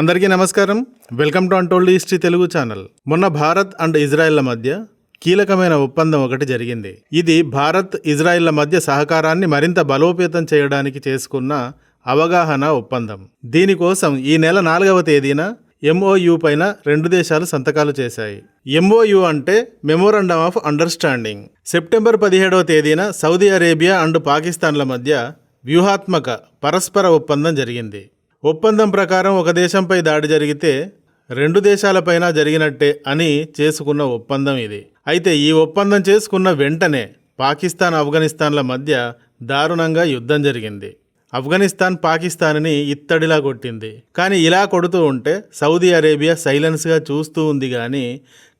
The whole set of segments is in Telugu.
అందరికీ నమస్కారం. Welcome to untold history Telugu channel. మొన్న భారత్ అండ్ ఇజ్రాయెల్ల మధ్య కీలకమైన ఒప్పందం ఒకటి జరిగింది. ఇది భారత్ ఇజ్రాయెల్ల మధ్య సహకారాన్ని మరింత బలోపేతం చేయడానికి చేసుకున్న అవగాహన ఒప్పందం. దీనికోసం ఈ నెల నాలుగవ తేదీన ఎంఓయు పైన రెండు దేశాలు సంతకాలు చేశాయి. ఎంఓయు అంటే మెమోరండమ్ ఆఫ్ అండర్స్టాండింగ్ సెప్టెంబర్ పదిహేడవ తేదీన సౌదీ అరేబియా అండ్ పాకిస్తాన్ల మధ్య వ్యూహాత్మక పరస్పర ఒప్పందం జరిగింది. ఒప్పందం ప్రకారం ఒక దేశంపై దాడి జరిగితే రెండు దేశాలపైన జరిగినట్టే అని చేసుకున్న ఒప్పందం ఇది. అయితే ఈ ఒప్పందం చేసుకున్న వెంటనే పాకిస్తాన్ ఆఫ్ఘనిస్తాన్ల మధ్య దారుణంగా యుద్ధం జరిగింది. ఆఫ్ఘనిస్తాన్ పాకిస్తాన్ని ఇత్తడిలా కొట్టింది. కానీ ఇలా కొడుతూ ఉంటే సౌదీ అరేబియా సైలెన్స్గా చూస్తూ ఉంది కానీ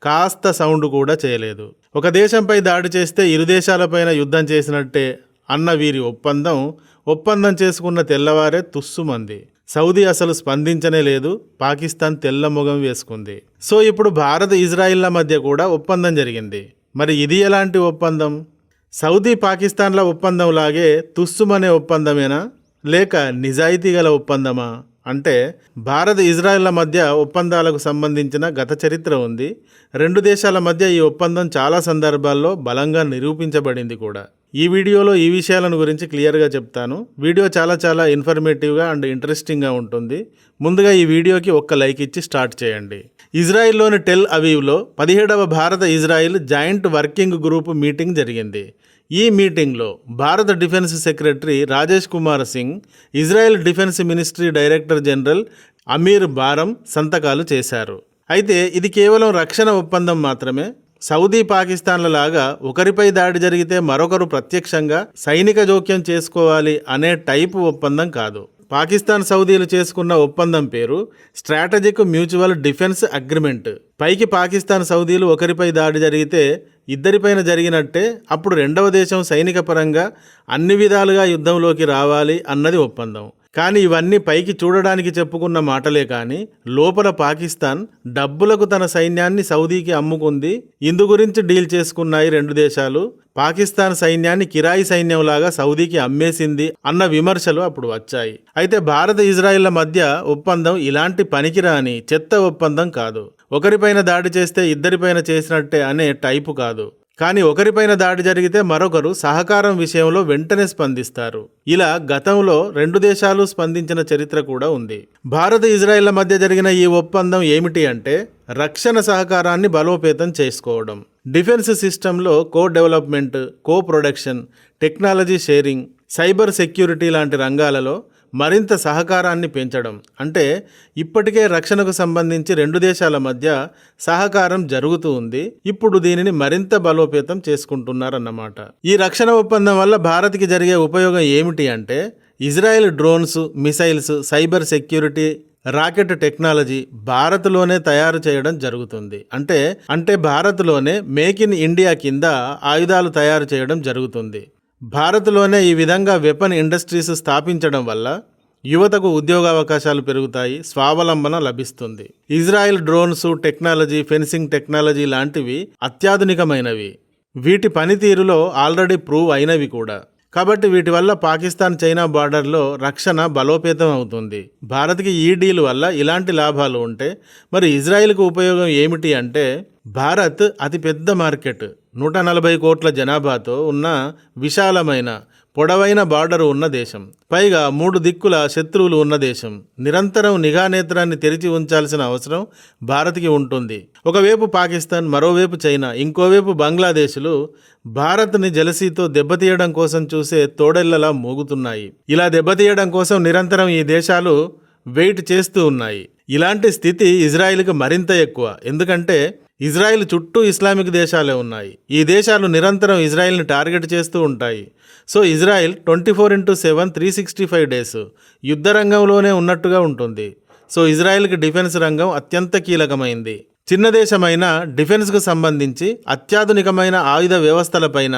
కాస్త సౌండ్ కూడా చేయలేదు. ఒక దేశంపై దాడి చేస్తే ఇరు దేశాలపైన యుద్ధం చేసినట్టే అన్న వీరి ఒప్పందం ఒప్పందం చేసుకున్న తెల్లవారే తుస్సుమంది సౌదీ అసలు స్పందించనే లేదు. పాకిస్తాన్ తెల్ల ముఖం వేసుకుంది. సో ఇప్పుడు భారత్ ఇజ్రాయిల్ల మధ్య కూడా ఒప్పందం జరిగింది. మరి ఇది ఎలాంటి ఒప్పందం? సౌదీ పాకిస్తాన్ల ఒప్పందంలాగే తుస్సుమనే ఒప్పందమేనా? లేక నిజాయితీ గల ఒప్పందమా? అంటే భారత్ ఇజ్రాయిల్ల మధ్య ఒప్పందాలకు సంబంధించిన గత చరిత్ర ఉంది. రెండు దేశాల మధ్య ఈ ఒప్పందం చాలా సందర్భాల్లో బలంగా నిరూపించబడింది కూడా. ఈ వీడియోలో ఈ విషయాలను గురించి క్లియర్గా చెప్తాను. వీడియో చాలా చాలా ఇన్ఫర్మేటివ్గా అండ్ ఇంట్రెస్టింగ్గా ఉంటుంది. ముందుగా ఈ వీడియోకి ఒక్క లైక్ ఇచ్చి స్టార్ట్ చేయండి. ఇజ్రాయిల్లోని టెల్ అవీవ్లో పదిహేడవ భారత Israel joint working group meeting జరిగింది. ఈ మీటింగ్లో భారత defence secretary Rajesh Kumar Singh Israel defence ministry director general Amir Baram సంతకాలు చేశారు. అయితే ఇది కేవలం రక్షణ ఒప్పందం మాత్రమే. సౌదీ పాకిస్తాన్ల లాగా ఒకరిపై దాడి జరిగితే మరొకరు ప్రత్యక్షంగా సైనిక జోక్యం చేసుకోవాలి అనే టైపు ఒప్పందం కాదు. పాకిస్తాన్ సౌదీలు చేసుకున్న ఒప్పందం పేరు స్ట్రాటజిక్ మ్యూచువల్ డిఫెన్స్ అగ్రిమెంట్. పైకి పాకిస్తాన్ సౌదీలు ఒకరిపై దాడి జరిగితే ఇద్దరిపైన జరిగినట్టే అప్పుడు రెండవ దేశం సైనిక పరంగా అన్ని విధాలుగా యుద్ధంలోకి రావాలి అన్నది ఒప్పందం. కానీ ఇవన్నీ పైకి చూడడానికి చెప్పుకున్న మాటలే కానీ లోపల పాకిస్తాన్ డబ్బులకు తన సైన్యాన్ని సౌదీకి అమ్ముకుంది. ఇందు గురించి డీల్ చేసుకున్నాయి రెండు దేశాలు. పాకిస్తాన్ సైన్యాన్ని కిరాయి సైన్యంలాగా సౌదీకి అమ్మేసింది అన్న విమర్శలు అప్పుడు వచ్చాయి. అయితే భారత ఇజ్రాయిల్ల మధ్య ఒప్పందం ఇలాంటి పనికిరాని చెత్త ఒప్పందం కాదు. ఒకరిపైన దాడి చేస్తే ఇద్దరిపైన చేసినట్టే అనే టైపు కాదు. కానీ ఒకరిపైన దాడి జరిగితే మరొకరు సహకారం విషయంలో వెంటనే స్పందిస్తారు. ఇలా గతంలో రెండు దేశాలు స్పందించిన చరిత్ర కూడా ఉంది. భారత్ ఇజ్రాయిల్ల మధ్య జరిగిన ఈ ఒప్పందం ఏమిటి అంటే రక్షణ సహకారాన్ని బలోపేతం చేసుకోవడం. డిఫెన్స్ సిస్టంలో co development co production technology sharing cyber security లాంటి రంగాలలో మరింత సహకారాన్ని పెంచడం. అంటే ఇప్పటికే రక్షణకు సంబంధించి రెండు దేశాల మధ్య సహకారం జరుగుతూ ఉంది. ఇప్పుడు దీనిని మరింత బలోపేతం చేసుకుంటున్నారన్నమాట. ఈ రక్షణ ఒప్పందం వల్ల భారత్కి జరిగే ఉపయోగం ఏమిటి అంటే Israel drones missiles cyber security rocket technology భారత్లోనే తయారు చేయడం జరుగుతుంది. అంటే అంటే భారత్లోనే మేక్ ఇన్ ఇండియా కింద ఆయుధాలు తయారు చేయడం జరుగుతుంది. భారత్లోనే ఈ విధంగా వెపన్ ఇండస్ట్రీస్ స్థాపించడం వల్ల యువతకు ఉద్యోగావకాశాలు పెరుగుతాయి స్వావలంబన లభిస్తుంది. Israel drones technology fencing technology లాంటివి అత్యాధునికమైనవి. వీటి పనితీరులో ఆల్రెడీ ప్రూవ్ అయినవి కూడా. కాబట్టి వీటి వల్ల పాకిస్తాన్ చైనా బార్డర్లో రక్షణ బలోపేతం అవుతుంది. భారత్కి ఈ డీల్ వల్ల ఇలాంటి లాభాలు ఉంటే మరి ఇజ్రాయెల్కు ఉపయోగం ఏమిటి అంటే భారత్ అతిపెద్ద మార్కెట్. నూట నలభై కోట్ల జనాభాతో ఉన్న విశాలమైన పొడవైన బార్డరు ఉన్న దేశం. పైగా మూడు దిక్కుల శత్రువులు ఉన్న దేశం. నిరంతరం నిఘా నేత్రాన్ని తెరిచి ఉంచాల్సిన అవసరం భారత్కి ఉంటుంది. ఒకవైపు పాకిస్తాన్ మరోవైపు చైనా ఇంకోవైపు బంగ్లాదేశ్లు భారత్ని జలసీతో దెబ్బతీయడం కోసం చూసే తోడెళ్ళలా మోగుతున్నాయి. ఇలా దెబ్బతీయడం కోసం నిరంతరం ఈ దేశాలు వెయిట్ చేస్తూ ఉన్నాయి. ఇలాంటి స్థితి ఇజ్రాయిల్కి మరింత ఎక్కువ. ఎందుకంటే ఇజ్రాయిల్ చుట్టూ ఇస్లామిక్ దేశాలే ఉన్నాయి. ఈ దేశాలు నిరంతరం ఇజ్రాయిల్ని టార్గెట్ చేస్తూ ఉంటాయి. So Israel twenty four into seven three sixty five days యుద్ధ రంగంలోనే ఉన్నట్టుగా ఉంటుంది. సో ఇజ్రాయిల్కి డిఫెన్స్ రంగం అత్యంత కీలకమైంది. చిన్న దేశమైన డిఫెన్స్కు సంబంధించి అత్యాధునికమైన ఆయుధ వ్యవస్థలపైన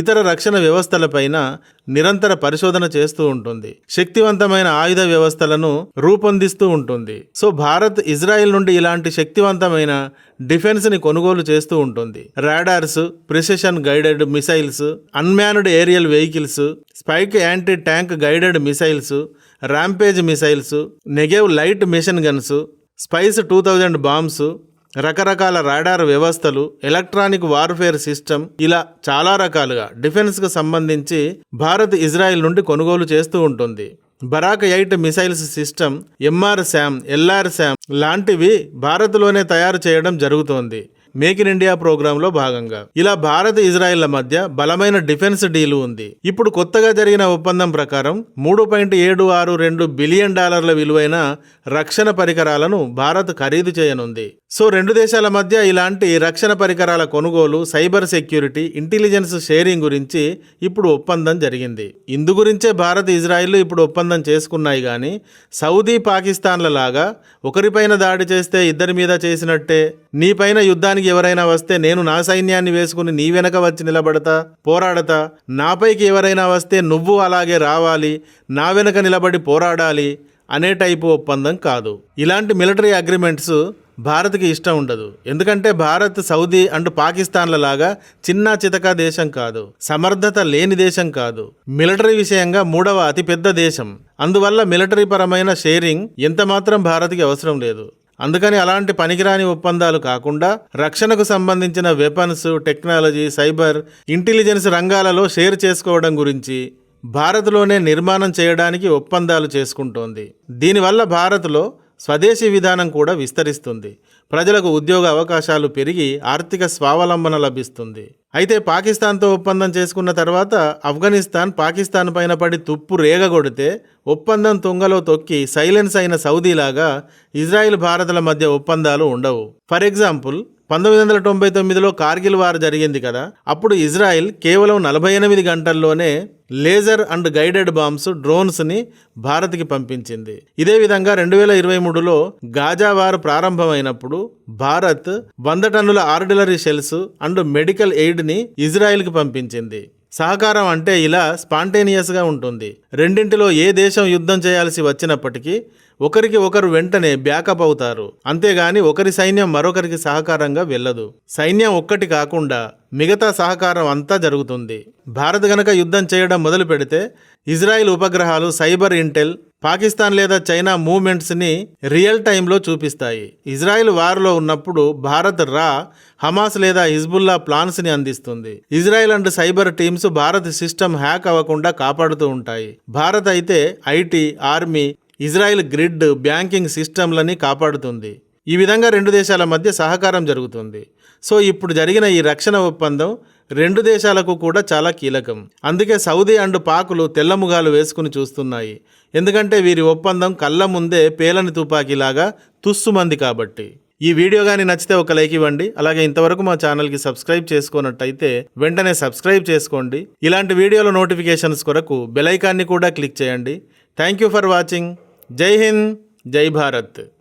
ఇతర రక్షణ వ్యవస్థలపైన నిరంతర పరిశోధన చేస్తూ ఉంటుంది. శక్తివంతమైన ఆయుధ వ్యవస్థలను రూపొందిస్తూ ఉంటుంది. సో భారత్ ఇజ్రాయెల్ నుండి ఇలాంటి శక్తివంతమైన డిఫెన్స్ని కొనుగోలు చేస్తూ ఉంటుంది. Radars precision guided missiles unmanned aerial vehicles spike anti tank guided missiles rampage missiles Negev light machine guns spice two thousand bombs రకరకాల రాడార్ వ్యవస్థలు ఎలక్ట్రానిక్ వార్ఫేర్ సిస్టమ్ ఇలా చాలా రకాలుగా డిఫెన్స్కు సంబంధించి భారత్ ఇజ్రాయెల్ నుండి కొనుగోలు చేస్తూ ఉంటుంది. Barak eight missiles system MR SAM LR SAM లాంటివి భారత్లోనే తయారు చేయడం జరుగుతోంది. మేక్ ఇన్ ఇండియా ప్రోగ్రాంలో భాగంగా. ఇలా భారత్ ఇజ్రాయిల్ల మధ్య బలమైన డిఫెన్స్ డీల్ ఉంది. ఇప్పుడు కొత్తగా జరిగిన ఒప్పందం ప్రకారం మూడు పాయింట్ ఏడు ఆరు రెండు బిలియన్ డాలర్ల విలువైన రక్షణ పరికరాలను భారత్ ఖరీదు చేయనుంది. సో రెండు దేశాల మధ్య ఇలాంటి రక్షణ పరికరాల కొనుగోలు సైబర్ సెక్యూరిటీ ఇంటెలిజెన్స్ షేరింగ్ గురించి ఇప్పుడు ఒప్పందం జరిగింది. ఇందు గురించే భారత్ ఇజ్రాయిల్ ఇప్పుడు ఒప్పందం చేసుకున్నాయి కానీ సౌదీ పాకిస్తాన్ల లాగా ఒకరిపైన దాడి చేస్తే ఇద్దరి మీద చేసినట్టే నీపైన యుద్ధానికి ఎవరైనా వస్తే నేను నా సైన్యాన్ని వేసుకుని నీ వెనక వచ్చి నిలబడతా పోరాడతా నాపైకి ఎవరైనా వస్తే నువ్వు అలాగే రావాలి నా వెనక నిలబడి పోరాడాలి అనే టైపు ఒప్పందం కాదు. ఇలాంటి మిలిటరీ అగ్రిమెంట్స్ భారత్కి ఇష్టం ఉండదు. ఎందుకంటే భారత్ సౌదీ అండ్ పాకిస్తాన్ల లాగా చిన్న చితక దేశం కాదు. సమర్థత లేని దేశం కాదు. మిలిటరీ విషయంగా మూడవ అతిపెద్ద దేశం. అందువల్ల మిలిటరీ పరమైన షేరింగ్ ఎంత మాత్రం భారత్కి అవసరం లేదు. అందుకని అలాంటి పనికిరాని ఒప్పందాలు కాకుండా రక్షణకు సంబంధించిన వెపన్స్ టెక్నాలజీ సైబర్ ఇంటెలిజెన్స్ రంగాలలో షేర్ చేసుకోవడం గురించి భారత్లోనే నిర్మాణం చేయడానికి ఒప్పందాలు చేసుకుంటోంది. దీనివల్ల భారత్లో స్వదేశీ విధానం కూడా విస్తరిస్తుంది. ప్రజలకు ఉద్యోగ అవకాశాలు పెరిగి ఆర్థిక స్వావలంబన లభిస్తుంది. అయితే పాకిస్తాన్తో ఒప్పందం చేసుకున్న తర్వాత ఆఫ్ఘనిస్తాన్ పాకిస్తాన్ పైన పడి తుప్పు రేగగొడితే ఒప్పందం తుంగలో తొక్కి సైలెన్స్ అయిన సౌదీలాగా ఇజ్రాయిల్ భారత్ల మధ్య ఒప్పందాలు ఉండవు. ఫర్ ఎగ్జాంపుల్ పంతొమ్మిది వందల తొంభై తొమ్మిదిలో కార్గిల్ వార్ జరిగింది కదా అప్పుడు ఇజ్రాయెల్ కేవలం నలభై ఎనిమిది గంటల్లోనే లేజర్ అండ్ గైడెడ్ బాంబ్స్ డ్రోన్స్ని భారత్కి పంపించింది. ఇదే విధంగా రెండు వేల ఇరవై మూడులో గాజావార్ ప్రారంభమైనప్పుడు భారత్ వంద టన్నుల ఆర్డిలరీ షెల్స్ అండ్ మెడికల్ ఎయిడ్ని ఇజ్రాయెల్కి పంపించింది. సహకారం అంటే ఇలా స్పాంటేనియస్గా ఉంటుంది. రెండింటిలో ఏ దేశం యుద్ధం చేయాల్సి వచ్చినప్పటికీ ఒకరికి ఒకరు వెంటనే బ్యాకప్ అవుతారు. అంతేగాని ఒకరి సైన్యం మరొకరికి సహకారంగా వెళ్ళదు. సైన్యం ఒక్కటి కాకుండా మిగతా సహకారం అంతా జరుగుతుంది. భారత్ గనక యుద్ధం చేయడం మొదలు పెడితే ఇజ్రాయిల్ ఉపగ్రహాలు సైబర్ ఇంటెల్ పాకిస్తాన్ లేదా చైనా మూవ్మెంట్స్ని రియల్ టైంలో చూపిస్తాయి. ఇజ్రాయెల్ వార్లో ఉన్నప్పుడు భారత్ రా హమాస్ లేదా హిజ్బుల్లా ప్లాన్స్ని అందిస్తుంది. Israel and cyber teams Bharat system hack అవ్వకుండా కాపాడుతూ ఉంటాయి. భారత్ అయితే IT army Israel grid banking సిస్టమ్లని కాపాడుతుంది. ఈ విధంగా రెండు దేశాల మధ్య సహకారం జరుగుతుంది. సో ఇప్పుడు జరిగిన ఈ రక్షణ ఒప్పందం రెండు దేశాలకు కూడా చాలా కీలకం. అందుకే సౌదీ అండ్ పాకులు తెల్లముగాలు వేసుకుని చూస్తున్నాయి. ఎందుకంటే వీరి ఒప్పందం కళ్ళ ముందే పేలని తుపాకీలాగా తుస్సుమంది కాబట్టి. ఈ వీడియో కానీ నచ్చితే ఒక లైక్ ఇవ్వండి. అలాగే ఇంతవరకు మా ఛానల్కి సబ్స్క్రైబ్ చేసుకున్నట్టయితే వెంటనే సబ్స్క్రైబ్ చేసుకోండి. ఇలాంటి వీడియోల నోటిఫికేషన్స్ కొరకు బెలైకాన్ని కూడా క్లిక్ చేయండి. Thank you for watching. జై హింద్. జై భారత్.